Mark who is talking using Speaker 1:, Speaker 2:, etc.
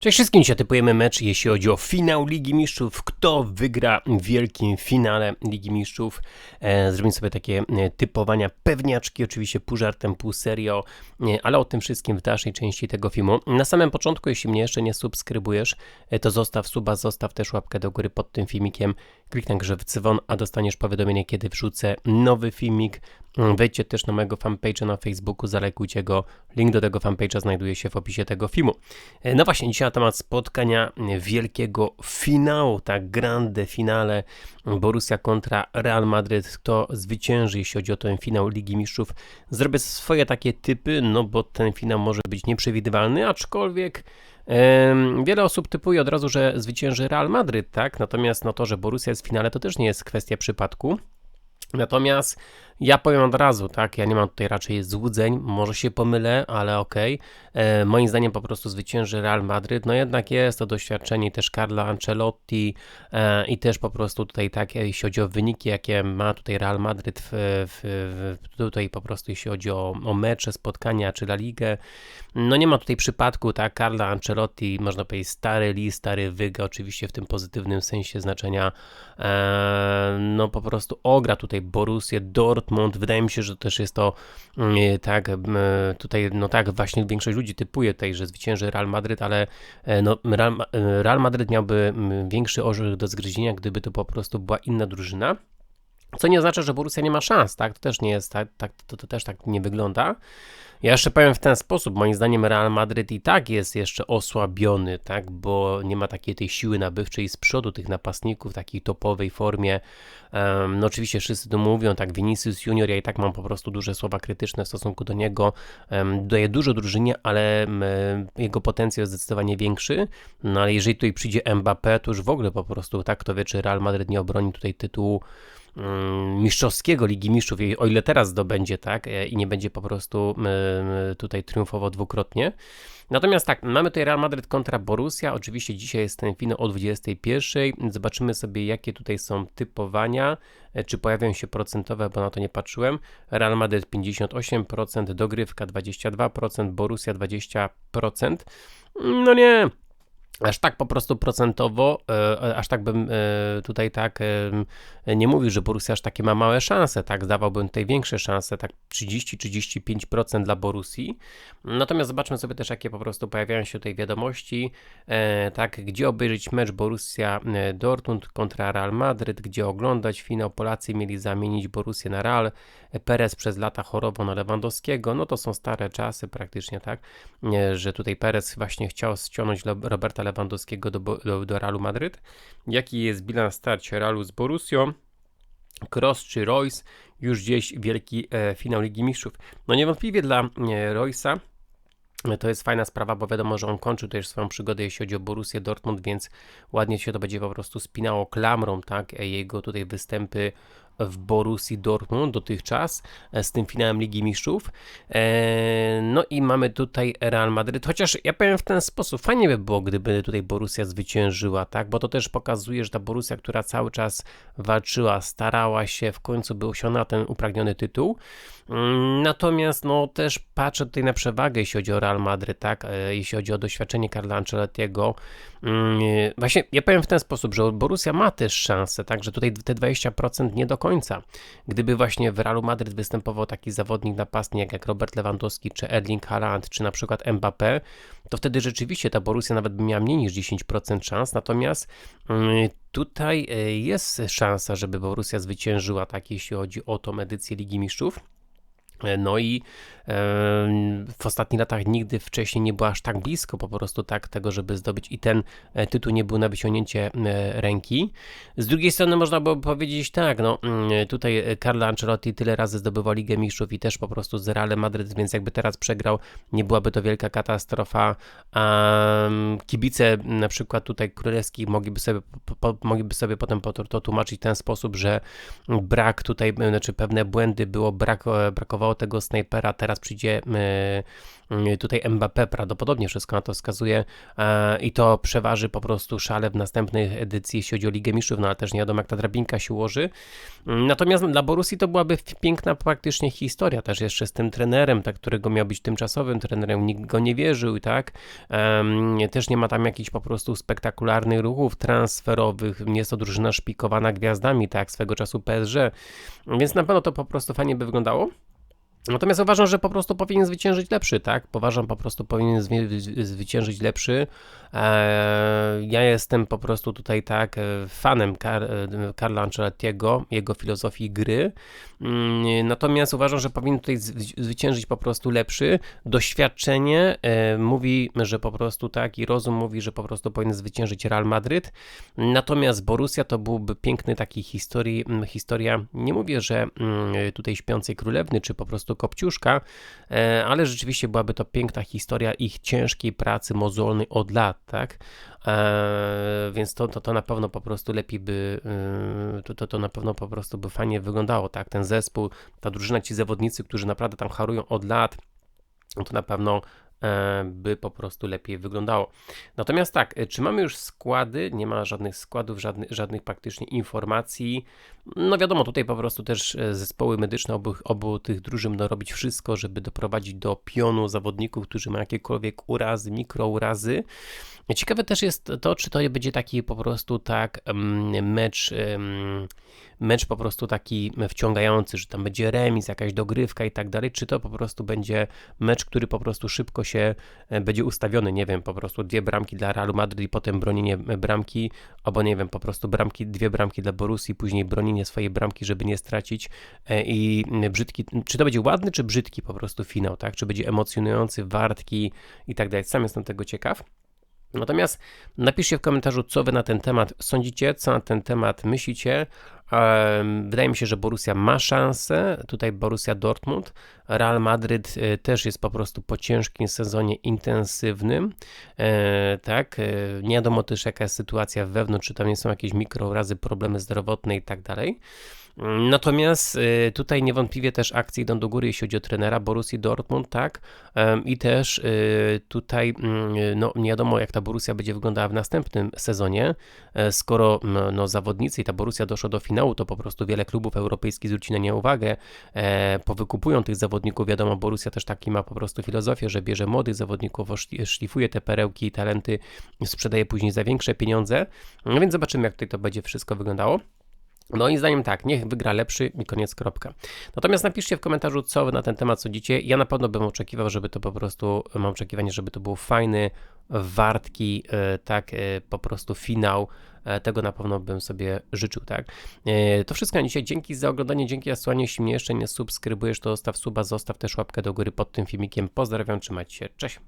Speaker 1: Cześć wszystkim, dzisiaj typujemy mecz, jeśli chodzi o finał Ligi Mistrzów. Kto wygra w wielkim finale Ligi Mistrzów? E, zrobimy sobie takie e, typowania pewniaczki, oczywiście pół żartem, pół serio, e, ale o tym wszystkim w dalszej części tego filmu. Na samym początku, jeśli mnie jeszcze nie subskrybujesz, to zostaw suba, zostaw też łapkę do góry pod tym filmikiem. Kliknij grze w dzwon, a dostaniesz powiadomienie, kiedy wrzucę nowy filmik. Mm, Wejdźcie też na mojego fanpage'a na Facebooku, zalajkujcie go. Link do tego fanpage'a znajduje się w opisie tego filmu. E, No właśnie, dzisiaj na temat spotkania wielkiego finału, tak grande finale Borussia kontra Real Madryt. Kto zwycięży, jeśli chodzi o ten finał Ligi Mistrzów. Zrobię swoje takie typy, no bo ten finał może być nieprzewidywalny, aczkolwiek wiele osób typuje od razu, że zwycięży Real Madryt, tak? Natomiast no to, że Borussia jest w finale, to też nie jest kwestia przypadku. Natomiast ja powiem od razu, tak, ja nie mam tutaj raczej złudzeń, może się pomylę, ale okej. E, Moim zdaniem po prostu zwycięży Real Madryt, no jednak jest to doświadczenie też Carlo Ancelotti e, i też po prostu tutaj tak, jeśli chodzi o wyniki, jakie ma tutaj Real Madryt w, w, w, tutaj po prostu jeśli chodzi o, o mecze, spotkania czy La Ligę, no nie ma tutaj przypadku, tak, Carlo Ancelotti, można powiedzieć stary list, stary wyga, oczywiście w tym pozytywnym sensie znaczenia, e, no po prostu ogra tutaj Borussię, Dortmund, wydaje mi się, że też jest to mm, tak, m, tutaj no tak właśnie większość ludzi typuje tutaj, że zwycięży Real Madryt, ale e, no Real, e, Real Madryt miałby większy orzech do zgryzienia, gdyby to po prostu była inna drużyna. Co nie oznacza, że Borussia nie ma szans, tak? To też nie jest tak, tak to, to też tak nie wygląda. Ja jeszcze powiem w ten sposób, moim zdaniem Real Madryt i tak jest jeszcze osłabiony, tak, bo nie ma takiej tej siły nabywczej z przodu tych napastników w takiej topowej formie. Em, no oczywiście wszyscy to mówią, tak, Vinicius Junior, ja i tak mam po prostu duże słowa krytyczne w stosunku do niego. Um, daje dużo drużynie, ale em, jego potencjał jest zdecydowanie większy. No ale jeżeli tutaj przyjdzie Mbappé, to już w ogóle po prostu, tak, kto wie, czy Real Madryt nie obroni tutaj tytułu mistrzowskiego Ligi Mistrzów, o ile teraz zdobędzie, tak, e, i nie będzie po prostu tutaj triumfował dwukrotnie. Natomiast tak, mamy tutaj Real Madryt kontra Borussia. Oczywiście dzisiaj jest ten finał o 21. Zobaczymy sobie, jakie tutaj są typowania. e, Czy pojawią się procentowe, bo na to nie patrzyłem. Real Madryt 58%, dogrywka 22%, Borussia 20%. No nie, aż tak po prostu procentowo, e, aż tak bym e, tutaj tak e, nie mówił, że Borussia aż takie ma małe szanse, tak, zdawałbym tutaj większe szanse, tak 30-35% dla Borussii. Natomiast zobaczmy sobie też, jakie po prostu pojawiają się tutaj wiadomości, e, tak, gdzie obejrzeć mecz Borussia e, Dortmund kontra Real Madryt, gdzie oglądać finał, Polacy mieli zamienić Borussię na Real, Perez przez lata chorował na Lewandowskiego, no to są stare czasy praktycznie, tak, e, że tutaj Perez właśnie chciał ściągnąć Roberta Lewandowskiego do, do, do Realu Madryt. Jaki jest bilans starcia Realu z Borussią? Cross czy Royce? Już gdzieś wielki e, finał Ligi Mistrzów. No niewątpliwie dla e, Royce'a e, to jest fajna sprawa, bo wiadomo, że on kończył też swoją przygodę, jeśli chodzi o Borussię Dortmund, więc ładnie się to będzie po prostu spinało klamrą, tak, e, jego tutaj występy w Borussii Dortmund dotychczas e, z tym finałem Ligi Mistrzów. E, No i mamy tutaj Real Madryt, chociaż ja powiem w ten sposób, fajnie by było, gdyby tutaj Borussia zwyciężyła, tak, bo to też pokazuje, że ta Borussia, która cały czas walczyła, starała się, w końcu by osiągnęła ten upragniony tytuł. Mm, Natomiast no też patrzę tutaj na przewagę, jeśli chodzi o Real Madryt, tak, e, jeśli chodzi o doświadczenie Carla Ancelottiego. Mm, Właśnie ja powiem w ten sposób, że Borussia ma też szansę, tak, że tutaj te 20% nie do końca. Gdyby właśnie w Realu Madryt występował taki zawodnik napastnik jak Robert Lewandowski, czy Erling Haaland, czy na przykład Mbappé, to wtedy rzeczywiście ta Borussia nawet by miała mniej niż 10% szans, natomiast mm, tutaj e, jest szansa, żeby Borussia zwyciężyła, tak, jeśli chodzi o tą edycję Ligi Mistrzów. E, No i e, w ostatnich latach nigdy wcześniej nie była aż tak blisko po prostu tak tego, żeby zdobyć i ten e, tytuł nie był na wyciągnięcie ręki. Z drugiej strony można by powiedzieć tak, no mm, tutaj Carlo Ancelotti tyle razy zdobywał Ligę Mistrzów i też po prostu z Realem Madryt, więc jakby teraz przegrał, nie byłaby to wielka katastrofa. A kibice na przykład tutaj królewskich mogliby sobie, po, mogliby sobie potem po to, tłumaczyć w ten sposób, że brak tutaj, znaczy pewne błędy było, brak, brakowało tego snajpera, teraz przyjdzie e, tutaj Mbappé, prawdopodobnie wszystko na to wskazuje e, i to przeważy po prostu szale w następnej edycji, jeśli chodzi o Ligę Mistrzów, no ale też nie wiadomo jak ta drabinka się ułoży. Natomiast dla Borussii to byłaby piękna praktycznie historia, też jeszcze z tym trenerem, tak, którego miał być tymczasowym trenerem, nikt go nie wierzył, tak, też nie ma tam jakichś po prostu spektakularnych ruchów transferowych, nie jest to drużyna szpikowana gwiazdami, tak, swego czasu PSG, więc na pewno to po prostu fajnie by wyglądało. Natomiast uważam, że po prostu powinien zwyciężyć lepszy, tak? Uważam, po prostu powinien zwyciężyć lepszy. Eee, ja jestem po prostu tutaj tak e, fanem Kar e, Carla Ancelottiego, jego filozofii gry. Mm, natomiast uważam, że powinien tutaj zwyciężyć po prostu lepszy. Doświadczenie e, mówi, że po prostu tak i rozum mówi, że po prostu powinien zwyciężyć Real Madryt. Natomiast Borussia to byłby piękny taki historii, historia, nie mówię, że tutaj śpiącej królewny, czy po prostu Kopciuszka, e, ale rzeczywiście byłaby to piękna historia ich ciężkiej pracy mozolnej od lat, tak? E, więc to, to, to na pewno po prostu lepiej by, e, to, to, to na pewno po prostu by fajnie wyglądało, tak? Ten zespół, ta drużyna, ci zawodnicy, którzy naprawdę tam harują od lat, to na pewno E, by po prostu lepiej wyglądało. Natomiast tak, e, czy mamy już składy? Nie ma żadnych składów, żadnych, żadnych praktycznie informacji. No wiadomo, tutaj po prostu też e, zespoły medyczne obu, obu tych drużyn będą robić wszystko, żeby doprowadzić do pionu zawodników, którzy mają jakiekolwiek urazy, mikrourazy. Ciekawe też jest to, czy to będzie taki po prostu tak mecz mecz po prostu taki wciągający, że tam będzie remis, jakaś dogrywka i tak dalej, czy to po prostu będzie mecz, który po prostu szybko się e, będzie ustawiony, nie wiem, po prostu dwie bramki dla Realu Madryt i potem bronienie bramki, albo nie wiem, po prostu bramki, dwie bramki dla Borussii, później bronienie swojej bramki, żeby nie stracić e, i brzydki, czy to będzie ładny, czy brzydki po prostu finał, tak, czy będzie emocjonujący, wartki i tak dalej, sam jestem tego ciekaw. Natomiast napiszcie w komentarzu, co wy na ten temat sądzicie, co na ten temat myślicie. Wydaje mi się, że Borussia ma szansę. Tutaj Borussia Dortmund. Real Madryt y, też jest po prostu po ciężkim sezonie intensywnym. E, tak, e, nie wiadomo też jaka jest sytuacja wewnątrz, czy tam nie są jakieś mikrorazy, problemy zdrowotne i tak dalej. Natomiast y, tutaj niewątpliwie też akcje idą do góry, jeśli chodzi o trenera Borussii Dortmund, tak? I też y, tutaj mm, no, nie wiadomo, jak ta Borussia będzie wyglądała w następnym sezonie. E, skoro no, zawodnicy i ta Borussia doszła do finału, to po prostu wiele klubów europejskich zwróci na nie uwagę, e, powykupują tych zawodników. Wiadomo, Borussia też taki ma po prostu filozofię, że bierze młodych zawodników, szlifuje te perełki i talenty, sprzedaje później za większe pieniądze. No więc zobaczymy, jak tutaj to będzie wszystko wyglądało. Moim zdaniem tak, niech wygra lepszy i koniec, kropka. Natomiast napiszcie w komentarzu, co wy na ten temat sądzicie. Ja na pewno bym oczekiwał, żeby to po prostu, mam oczekiwanie, żeby to był fajny, wartki, e, tak, e, po prostu finał. E, tego na pewno bym sobie życzył, tak. To wszystko na dzisiaj. Dzięki za oglądanie, dzięki za słuchanie. Jeśli mnie jeszcze nie subskrybujesz, to zostaw suba, zostaw też łapkę do góry pod tym filmikiem. Pozdrawiam, trzymajcie się, cześć.